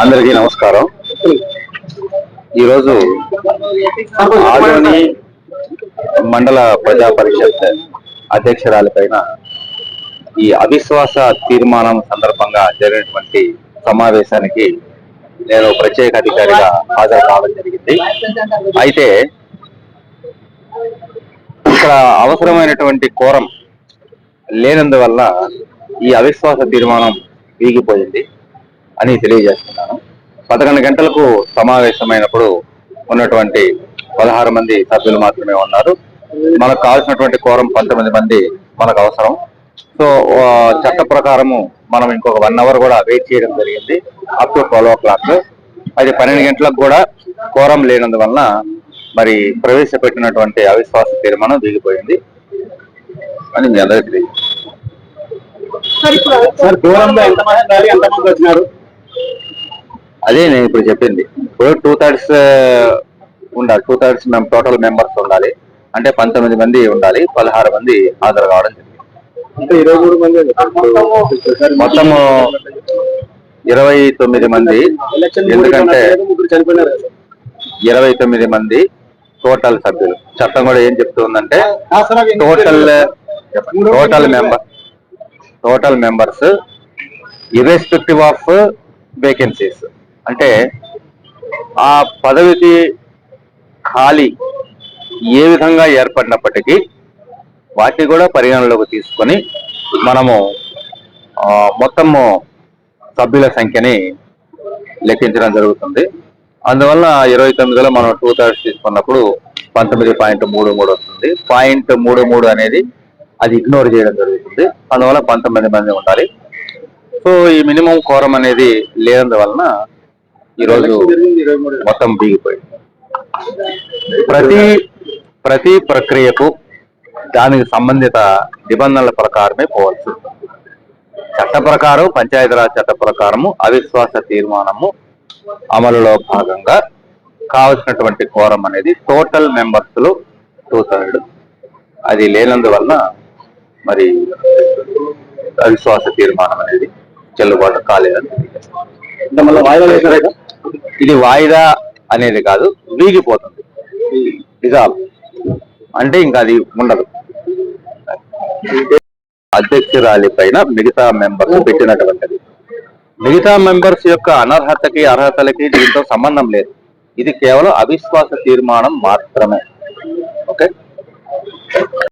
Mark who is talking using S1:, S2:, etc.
S1: అందరికీ నమస్కారం. ఈరోజు ఆదోని మండల ప్రజా పరిషత్ అధ్యక్షురాలిపైన ఈ అవిశ్వాస తీర్మానం సందర్భంగా జరిగినటువంటి సమావేశానికి నేను ప్రత్యేక అధికారిగా హాజరు కావడం జరిగింది. అయితే ఇక్కడ అవసరమైనటువంటి కోరం లేనందువల్ల ఈ అవిశ్వాస తీర్మానం వీగిపోయింది. అని తెలియజేస్తున్నాను. పదకొండు గంటలకు సమావేశమైనప్పుడు ఉన్నటువంటి పదహారు మంది సభ్యులు మాత్రమే ఉన్నారు. మనకు కావాల్సినటువంటి కోరం పంతొమ్మిది మంది మనకు అవసరం. సో చట్ట ప్రకారము మనం ఇంకొక వన్ అవర్ కూడా వెయిట్ చేయడం జరిగింది. Up to twelve o'clock. అది పన్నెండు గంటలకు కూడా కోరం లేనందువలన మరి ప్రవేశపెట్టినటువంటి అవిశ్వాస తీర్మానం దిగిపోయింది. అని మీ అందరికీ తెలియదు
S2: సార్ దూరంలో ఎంతమంది ఉండాలి? ఎంతమంది వచ్చినారు?
S1: అదే నేను ఇప్పుడు చెప్పింది. ఇప్పుడు టూ థర్డ్స్ ఉండాలి. టూ థర్డ్స్ మేము టోటల్ మెంబర్స్ ఉండాలి. అంటే పంతొమ్మిది మంది ఉండాలి. పదహారు మంది హాజరు కావడం జరిగింది. మొత్తము ఇరవై తొమ్మిది మంది. ఎందుకంటే ఇరవై తొమ్మిది మంది టోటల్ సభ్యులు. చట్టం కూడా ఏం చెప్తుందంటే. Total total member total members irrespective of vacancies అంటే ఆ పదవికి ఖాళీ ఏ విధంగా ఏర్పడినప్పటికీ వాటిని కూడా పరిగణలోకి తీసుకొని మనము మొత్తము సభ్యుల సంఖ్యని లెక్కించడం జరుగుతుంది. అందువల్ల ఇరవై తొమ్మిదిలో మనం టూ థర్డ్స్ తీసుకున్నప్పుడు పంతొమ్మిది పాయింట్ మూడు మూడు వస్తుంది. పాయింట్ మూడు మూడు అనేది అది ఇగ్నోర్ చేయడం జరుగుతుంది. అందువల్ల పంతొమ్మిది మంది ఉండాలి. సో ఈ మినిమం కోరం అనేది లేనందువలన ఈరోజు మొత్తం బీగిపోయింది. ప్రతి ప్రతి ప్రక్రియకు దానికి సంబంధిత నిబంధనల ప్రకారమే పోవాల్సి చట్ట ప్రకారం పంచాయతీరాజ్ చట్ట ప్రకారము అవిశ్వాస తీర్మానము అమలులో భాగంగా కావలసినటువంటి కోరం అనేది టోటల్ మెంబర్స్లో టూ థర్డ్ అది లేనందువలన మరి అవిశ్వాస తీర్మానం అనేది చెల్లుబాటు కాలేదని.
S2: వాయిదా
S1: ఇది వాయిదా అనేది కాదు వీగిపోతుంది. డిజాల్వ్ అంటే ఇంకా అది ఉండదు. అధ్యక్షురాలి పైన మిగతా మెంబర్స్ పెట్టినటువంటిది. మిగతా మెంబర్స్ యొక్క అనర్హతకి అర్హతలకి దీంతో సంబంధం లేదు. ఇది కేవలం అవిశ్వాస తీర్మానం మాత్రమే. ఓకే?